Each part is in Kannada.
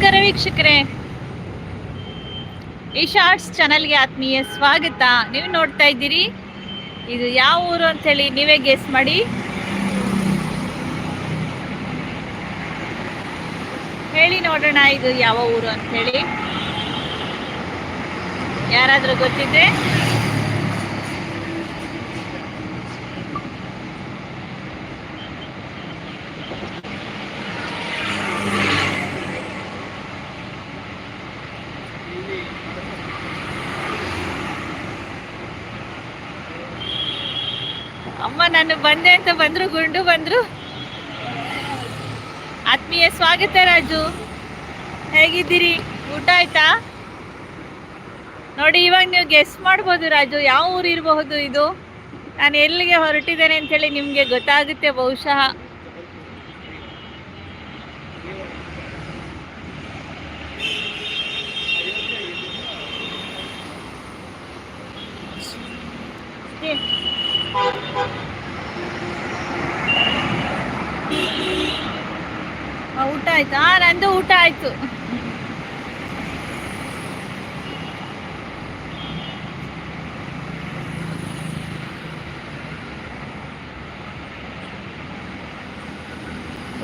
ನಮಸ್ಕಾರ ವೀಕ್ಷಕರೇ. ಈ ಶಾರ್ಟ್ಸ್ ಚಾನಲ್ಗೆ ಆತ್ಮೀಯ ಸ್ವಾಗತ. ನೀವು ನೋಡ್ತಾ ಇದ್ದೀರಿ? ಇದು ಯಾವ ಊರು ಅಂತೇಳಿ ನೀವೇ ಗೆಸ್ ಮಾಡಿ. ಹೇಳಿ ನೋಡೋಣ ಇದು ಯಾವ ಊರು ಅಂತೇಳಿ ಯಾರಾದರೂ ಗೊತ್ತಿದ್ರೆ. ಅಮ್ಮ, ನಾನು ಬಂದೆ ಅಂತ ಬಂದ್ರು, ಗುಂಡು ಬಂದ್ರು. ಆತ್ಮೀಯ ಸ್ವಾಗತ ರಾಜು. ಹೇಗಿದ್ದೀರಿ? ಊಟ ಆಯ್ತಾ? ನೋಡಿ, ಇವಾಗ ನೀವು ಗೆಸ್ ಮಾಡ್ಬೋದು ರಾಜು, ಯಾವ ಊರು ಇರಬಹುದು ಇದು? ನಾನು ಎಲ್ಲಿಗೆ ಹೊರಟಿದ್ದೇನೆ ಅಂತೇಳಿ ನಿಮಗೆ ಗೊತ್ತಾಗುತ್ತೆ ಬಹುಶಃ. Yeah. ಊಟ ಆಯ್ತಾ. ನಂದು ಊಟ ಆಯ್ತು.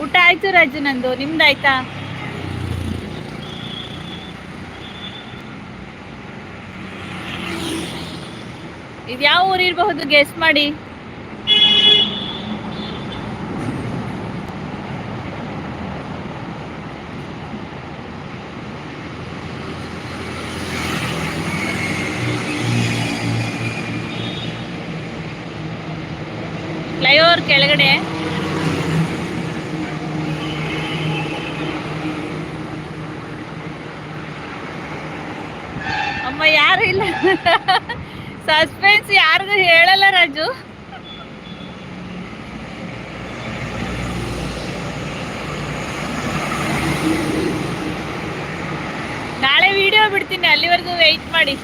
ಊಟ ಆಯ್ತು ರಾಜು ನಂದು. ನಿಮ್ದಾಯ್ತಾ ಇದು ಯಾವ ಊರಿರ್ಬಹುದು ಇರಬಹುದು? ಗೆಸ್ ಮಾಡಿ. ಫ್ಲೈಓವರ್ ಕೆಳಗಡೆ. ಅಮ್ಮ, ಯಾರು ಇಲ್ಲ. ಸಸ್ಪೆನ್ಸ್ ಯಾರಿಗೂ ಹೇಳಲ್ಲ ರಾಜು. ನಾಳೆ ವಿಡಿಯೋ ಬಿಡ್ತೀನಿ, ಅಲ್ಲಿವರೆಗೂ ವೆಯ್ಟ್ ಮಾಡಿ.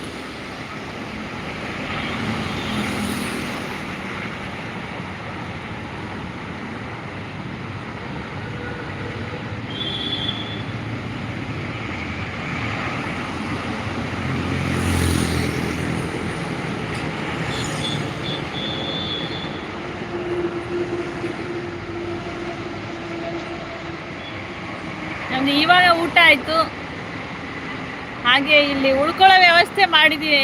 ಇವಾಗ ಊಟ ಆಯ್ತು. ಹಾಗೆ ಇಲ್ಲಿ ಉಳ್ಕೊಳ್ಳೋ ವ್ಯವಸ್ಥೆ ಮಾಡಿದೀವಿ.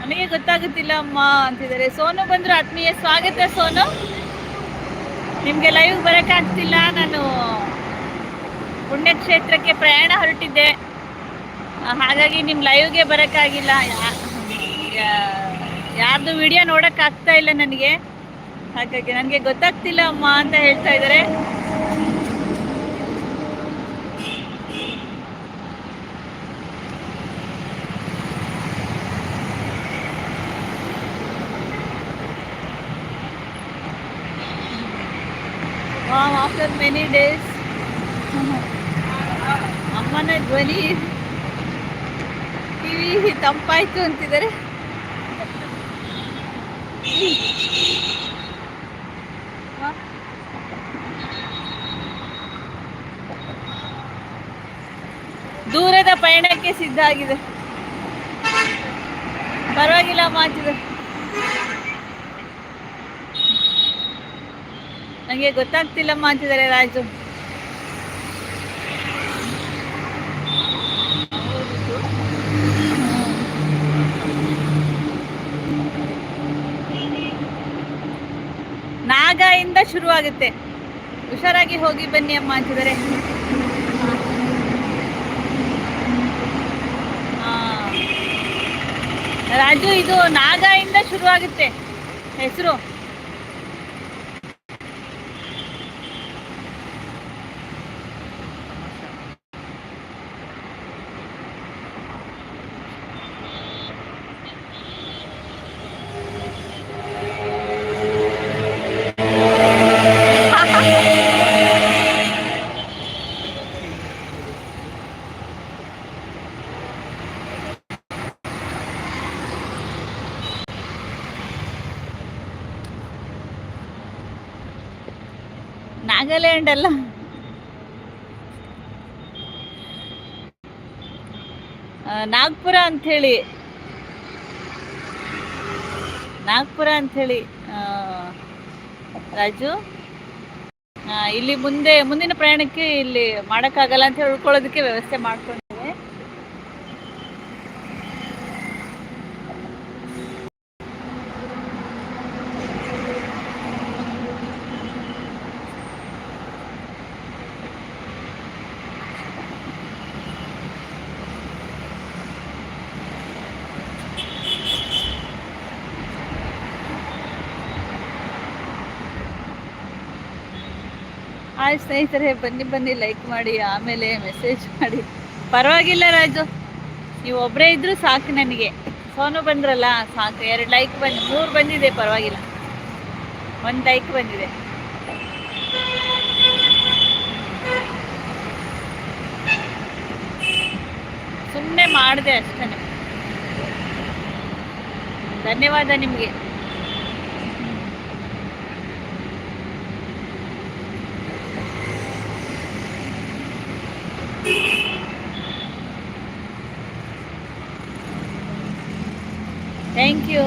ನಮಗೆ ಗೊತ್ತಾಗುತ್ತಿಲ್ಲ ಅಮ್ಮ ಅಂತಿದ್ದಾರೆ. ಸೋನು ಬಂದ್ರು ಆತ್ಮೀಯ ಸ್ವಾಗತ ಸೋನು. ನಿಮ್ಗೆ ಲೈವ್ ಬರೋಕ್ಕಾಗ್ತಿಲ್ಲ ನಾನು ಪುಣ್ಯಕ್ಷೇತ್ರಕ್ಕೆ ಪ್ರಯಾಣ ಹೊರಟಿದ್ದೆ. ಹಾಗಾಗಿ ನಿಮ್ಮ ಲೈವ್ಗೆ ಬರೋಕ್ಕಾಗಿಲ್ಲ ಯಾರ್ದು ವಿಡಿಯೋ ನೋಡೋಕ್ಕಾಗ್ತಾ ಇಲ್ಲ ನನಗೆ. ಹಾಗಾಗಿ ನನಗೆ ಗೊತ್ತಾಗ್ತಿಲ್ಲ ಅಮ್ಮ ಅಂತ ಹೇಳ್ತಾ ಇದ್ದಾರೆ. ವಾವ್ ಆಫ್ಟರ್ ಮೆನಿ ಡೇಸ್ ಅಮ್ಮನ ಧ್ವನಿ ಕಿವಿ ತಂಪಾಯ್ತು ಅಂತಿದ್ದಾರೆ. ದೂರದ ಪಯಣಕ್ಕೆ ಸಿದ್ಧ ಆಗಿದೆ. ಪರವಾಗಿಲ್ಲ ಮಾತಿದೆ. ನನಗೆ ಗೊತ್ತಾಗ್ತಿಲ್ಲಮ್ಮ ಅಂತಿದ್ದಾರೆ ರಾಜು. ನಾಗ ಇಂದ ಶುರುವಾಗುತ್ತೆ. ಹುಷಾರಾಗಿ ಹೋಗಿ ಬನ್ನಿ ಅಮ್ಮ ಅಂತಿದ್ದಾರೆ. ರಾಜು, ಇದು ನಾಗ ಇಂದ ಶುರುವಾಗುತ್ತೆ. ಹೆಸರು. ನಾಗಾಲ್ಯಾಂಡ್ ಅಲ್ಲ. ನಾಗ್ಪುರ ಅಂಥೇಳಿ. ನಾಗ್ಪುರ ಅಂಥೇಳಿ ರಾಜು. ಇಲ್ಲಿ ಮುಂದೆ, ಮುಂದಿನ ಪ್ರಯಾಣಕ್ಕೆ ಇಲ್ಲಿ ಮಾಡೋಕ್ಕಾಗಲ್ಲ ಅಂತ ಉಳ್ಕೊಳ್ಳೋದಕ್ಕೆ ವ್ಯವಸ್ಥೆ ಮಾಡ್ಕೊಂಡು ಹಾಯ್ ಸ್ನೇಹಿತರೆ, ಬನ್ನಿ ಬನ್ನಿ ಲೈಕ್ ಮಾಡಿ, ಆಮೇಲೆ ಮೆಸೇಜ್ ಮಾಡಿ. ಪರವಾಗಿಲ್ಲ ರಾಜು. ನೀವು ಒಬ್ಬರೇ ಇದ್ರೂ ಸಾಕು ನನಗೆ. ಸೋನು ಬಂದ್ರಲ್ಲ, ಸಾಕು. ಎರಡು ಲೈಕ್ ಬಂದು ಮೂರು ಬಂದಿದೆ, ಪರವಾಗಿಲ್ಲ. ಒಂದು ಲೈಕ್ ಬಂದಿದೆ. ಸುಮ್ಮನೆ ಮಾಡಿದೆ ಅಷ್ಟೇ. ಧನ್ಯವಾದ ನಿಮಗೆ. Thank you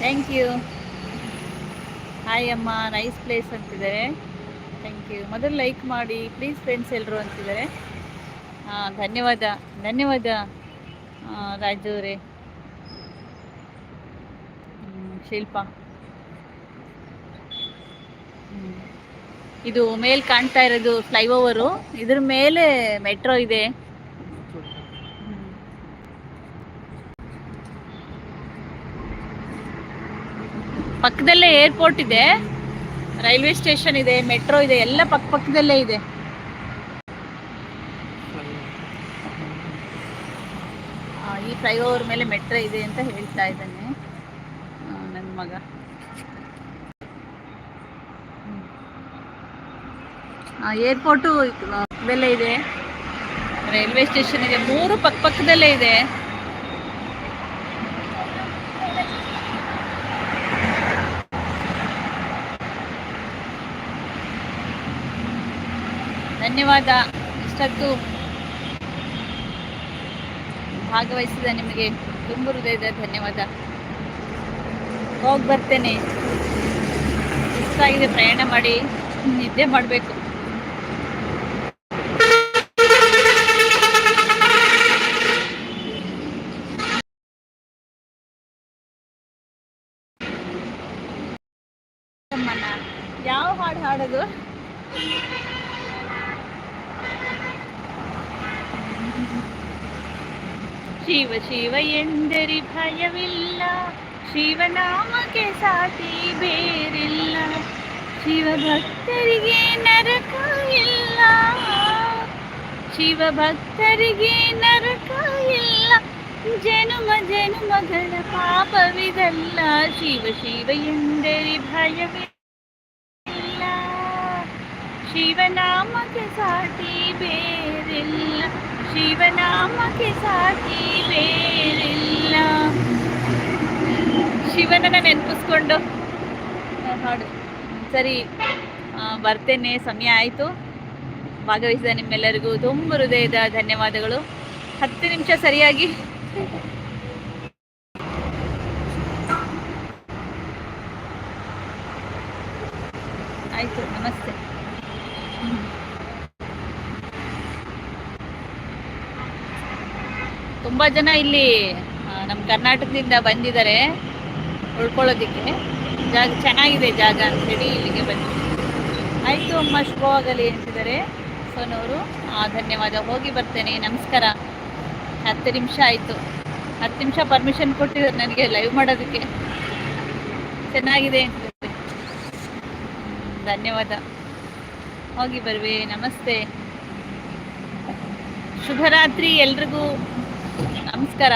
thank you hi ಅಮ್ಮ ನೈಸ್ ಪ್ಲೇಸ್ ಅಂತಿದ್ದಾರೆ. ಥ್ಯಾಂಕ್ ಯು ಮೊದಲು ಲೈಕ್ ಮಾಡಿ ಪ್ಲೀಸ್ ಫ್ರೆಂಡ್ಸ್ ಎಲ್ಲರೂ ಅಂತಿದ್ದಾರೆ. ಹಾಂ, ಧನ್ಯವಾದ. ಧನ್ಯವಾದ. ರಾಜು ರೇ ಶಿಲ್ಪ. ಇದು ಮೇಲ್ ಕಾಣ್ತಾ ಇರೋದು ಫ್ಲೈಓವರು ಇದ್ರ ಮೇಲೆ ಮೆಟ್ರೋ ಇದೆ. ಪಕ್ಕದಲ್ಲೇ ಏರ್ಪೋರ್ಟ್ ಇದೆ. ರೈಲ್ವೆ ಸ್ಟೇಷನ್ ಇದೆ ಮೆಟ್ರೋ ಇದೆ, ಎಲ್ಲ ಪಕ್ಕ ಪಕ್ಕದಲ್ಲೇ ಇದೆ ಆ, ಈ ಫ್ಲೈಓವರ್ ಮೇಲೆ ಮೆಟ್ರೋ ಇದೆ ಅಂತ ಹೇಳ್ತಾ ಇದ್ದಾನೆ. ನನ್ನ ಮಗ. ಏರ್ಪೋರ್ಟು ಪಕ್ಕದಲ್ಲೇ ಇದೆ. ರೈಲ್ವೆ ಸ್ಟೇಷನ್ ಇದೆ. ಮೂರು ಪಕ್ಕ ಪಕ್ಕದಲ್ಲೇ ಇದೆ. ಧನ್ಯವಾದ. ಇಷ್ಟೊತ್ತು ಭಾಗವಹಿಸಿದ ನಿಮಗೆ ತುಂಬ ಹೃದಯದ ಧನ್ಯವಾದ. ಹೋಗಿ ಬರ್ತೇನೆ. ಸುಸ್ತಾಗಿದೆ, ಪ್ರಯಾಣ ಮಾಡಿ ನಿದ್ದೆ ಮಾಡಬೇಕು. ಯಾವ ಹಾಡು ಹಾಡೋದು? ಶಿವ ಶಿವ ಎಂದರೆ ಭಯವಿಲ್ಲ ಶಿವನಾಮಕ್ಕೆ ಸಾಟಿ ಬೇರಿಲ್ಲ ಶಿವ ಭಕ್ತರಿಗೆ ನರಕ ಇಲ್ಲ ಶಿವ ಭಕ್ತರಿಗೆ ನರಕ ಇಲ್ಲ ಜನುಮ ಜನುಮಗಳ ಪಾಪವಿದಲ್ಲ ಶಿವ ಶಿವ ಎಂದರೆ ಭಯವಿಲ್ಲ ಶಿವನಾಮಕ್ಕೆ ಸಾಟಿ ಬೇರಿಲ್ಲ. ಶಿವನಾಮಕ್ಕೆ ಸಾಟಿ ಬೇರಿಲ್ಲ. ಶಿವನನ್ನ ನೆನಪಿಸ್ಕೊಂಡು. ಹಾಡು. ಸರಿ ಬರ್ತೇನೆ. ಸಮಯ ಆಯಿತು. ಭಾಗವಹಿಸಿದ ನಿಮ್ಮೆಲ್ಲರಿಗೂ ತುಂಬ ಹೃದಯದ ಧನ್ಯವಾದಗಳು. ಹತ್ತು ನಿಮಿಷ ಸರಿಯಾಗಿ ಆಯಿತು ನಮಸ್ತೆ ತುಂಬ ಜನ ಇಲ್ಲಿ ನಮ್ಮ ಕರ್ನಾಟಕದಿಂದ ಬಂದಿದ್ದಾರೆ ಉಳ್ಕೊಳ್ಳೋದಿಕ್ಕೆ. ಜಾಗ ಚೆನ್ನಾಗಿದೆ ಜಾಗ ಅಂತೇಳಿ ಇಲ್ಲಿಗೆ ಬಂದಿದ್ದಾರೆ ಆಯಿತು ಅಮ್ಮ ಶುಭವಾಗಲಿ ಅಂತಿದ್ದಾರೆ. ಸೋನವರು ಧನ್ಯವಾದ. ಹೋಗಿ ಬರ್ತೇನೆ. ನಮಸ್ಕಾರ. ಹತ್ತು ನಿಮಿಷ ಆಯಿತು. ಹತ್ತು ನಿಮಿಷ ಪರ್ಮಿಷನ್ ಕೊಟ್ಟಿದ್ದಾರೆ ನನಗೆ ಲೈವ್ ಮಾಡೋದಕ್ಕೆ. ಚೆನ್ನಾಗಿದೆ ಅಂತ ಹ್ಮ್, ಧನ್ಯವಾದ. ಹೋಗಿ ಬರ್ವಿ. ನಮಸ್ತೆ. ಶುಭರಾತ್ರಿ ಎಲ್ರಿಗೂ. ನಮಸ್ಕಾರ